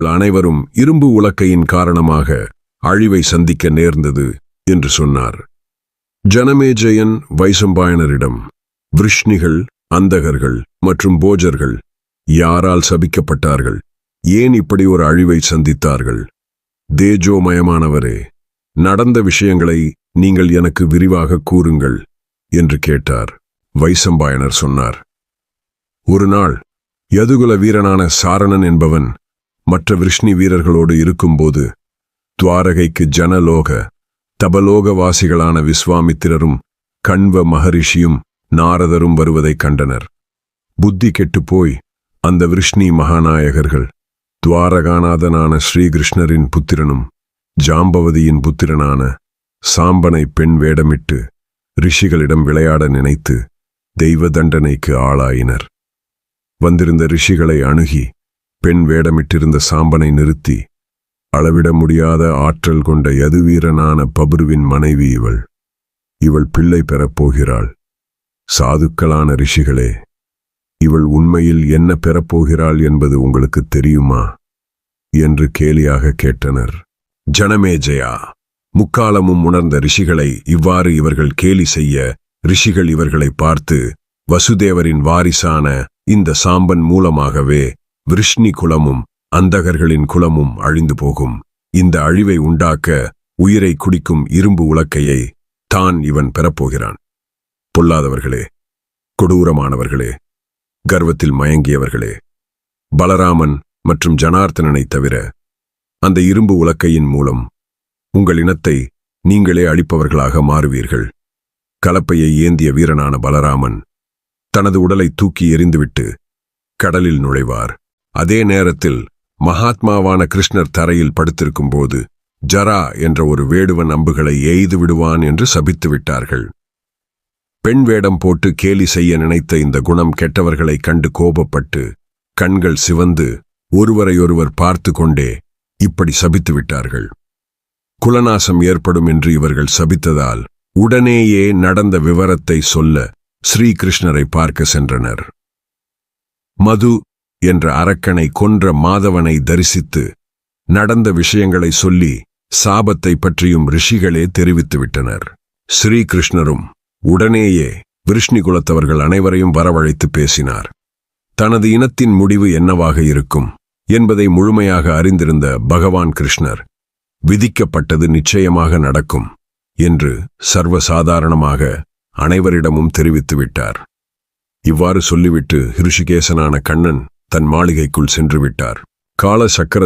அனைவரும் இரும்பு உலக்கையின் காரணமாக அழிவை சந்திக்க நேர்ந்தது என்று சொன்னார். ஜனமேஜயன் வைசம்பாயனரிடம் விருஷ்ணிகள் அந்தகர்கள் மற்றும் போஜர்கள் யாரால் சபிக்கப்பட்டார்கள்? ஏன் இப்படி ஒரு அழிவை சந்தித்தார்கள்? தேஜோமயமானவரே நடந்த விஷயங்களை நீங்கள் எனக்கு விரிவாக கூறுங்கள் என்று கேட்டார் வைசம்பாயனர் சொன்னார். ஒரு நாள் யதுகுல வீரனான சாரணன் என்பவன் மற்ற விருஷ்ணி வீரர்களோடு இருக்கும்போது துவாரகைக்கு ஜனலோக தபலோகவாசிகளான விஸ்வாமித்திரரும் கண்வ மகரிஷியும் நாரதரும் வருவதைக் கண்டனர். புத்தி கெட்டுப்போய் அந்த விருஷ்ணி மகாநாயகர்கள் துவாரகாநாதனான ஸ்ரீகிருஷ்ணரின் புத்திரனும் ஜாம்பவதியின் புத்திரனான சாம்பனை பெண் வேடமிட்டு ரிஷிகளிடம் விளையாட நினைத்து தெய்வ தண்டனைக்கு ஆளாயினர். வந்திருந்த ரிஷிகளை அணுகி பெண் வேடமிட்டிருந்த சாம்பனை நிறுத்தி அளவிட முடியாத ஆற்றல் கொண்ட யதுவீரனான பபுருவின் மனைவி இவள். இவள் பிள்ளை பெறப்போகிறாள் சாதுக்களான ரிஷிகளே இவள் உண்மையில் என்ன பெறப்போகிறாள் என்பது உங்களுக்கு தெரியுமா? என்று கேலியாக கேட்டனர். ஜனமேஜயா முக்காலமும் உணர்ந்த ரிஷிகளை இவ்வாறு இவர்கள் கேலி செய்ய ரிஷிகள் இவர்களை பார்த்து வசுதேவரின் வாரிசான இந்த சாம்பன் மூலமாகவே விருஷ்ணி குலமும் அந்தகர்களின் குலமும் அழிந்து போகும். இந்த அழிவை உண்டாக்க உயிரை குடிக்கும் இரும்பு உலக்கையை தான் இவன் பெறப்போகிறான். பொல்லாதவர்களே கொடூரமானவர்களே கர்வத்தில் மயங்கியவர்களே பலராமன் மற்றும் ஜனார்த்தனனைத் தவிர அந்த இரும்பு உலக்கையின் மூலம் உங்கள் இனத்தை நீங்களே அழிப்பவர்களாக மாறுவீர்கள். கலப்பையை ஏந்திய வீரனான பலராமன் தனது உடலை தூக்கி எறிந்துவிட்டு கடலில் நுழைவார். அதே நேரத்தில் மகாத்மாவான கிருஷ்ணர் தரையில் படுத்திருக்கும் போது ஜரா என்ற ஒரு வேடுவன் அம்புகளை எய்து விடுவான் என்று சபித்து விட்டார்கள். பெண் வேடம் போட்டு கேலி செய்ய நினைத்த இந்த குணம் கெட்டவர்களை கண்டு கோபப்பட்டு கண்கள் சிவந்து ஒருவரையொருவர் பார்த்து கொண்டே இப்படி சபித்து விட்டார்கள். குலநாசம் ஏற்படும் என்று இவர்கள் சபித்ததால் உடனேயே நடந்த விவரத்தை சொல்ல ஸ்ரீகிருஷ்ணரை பார்க்க சென்றனர். மது என்ற அரக்கனை கொன்ற மாதவனை தரிசித்து நடந்த விஷயங்களை சொல்லி சாபத்தை பற்றியும் ரிஷிகளே தெரிவித்துவிட்டனர். ஸ்ரீகிருஷ்ணரும் உடனேயே விருஷ்ணி குலத்தவர்கள் அனைவரையும் வரவழைத்து பேசினார். தனது இனத்தின் முடிவு என்னவாக இருக்கும் என்பதை முழுமையாக அறிந்திருந்த பகவான் கிருஷ்ணர் விதிக்கப்பட்டது நிச்சயமாக நடக்கும் என்று சர்வசாதாரணமாக அனைவரிடமும் தெரிவித்து விட்டார் இவ்வாறு சொல்லிவிட்டு ஹிருஷிகேசனான கண்ணன் தன் மாளிகைக்குள் சென்று விட்டார் கால சக்கரத்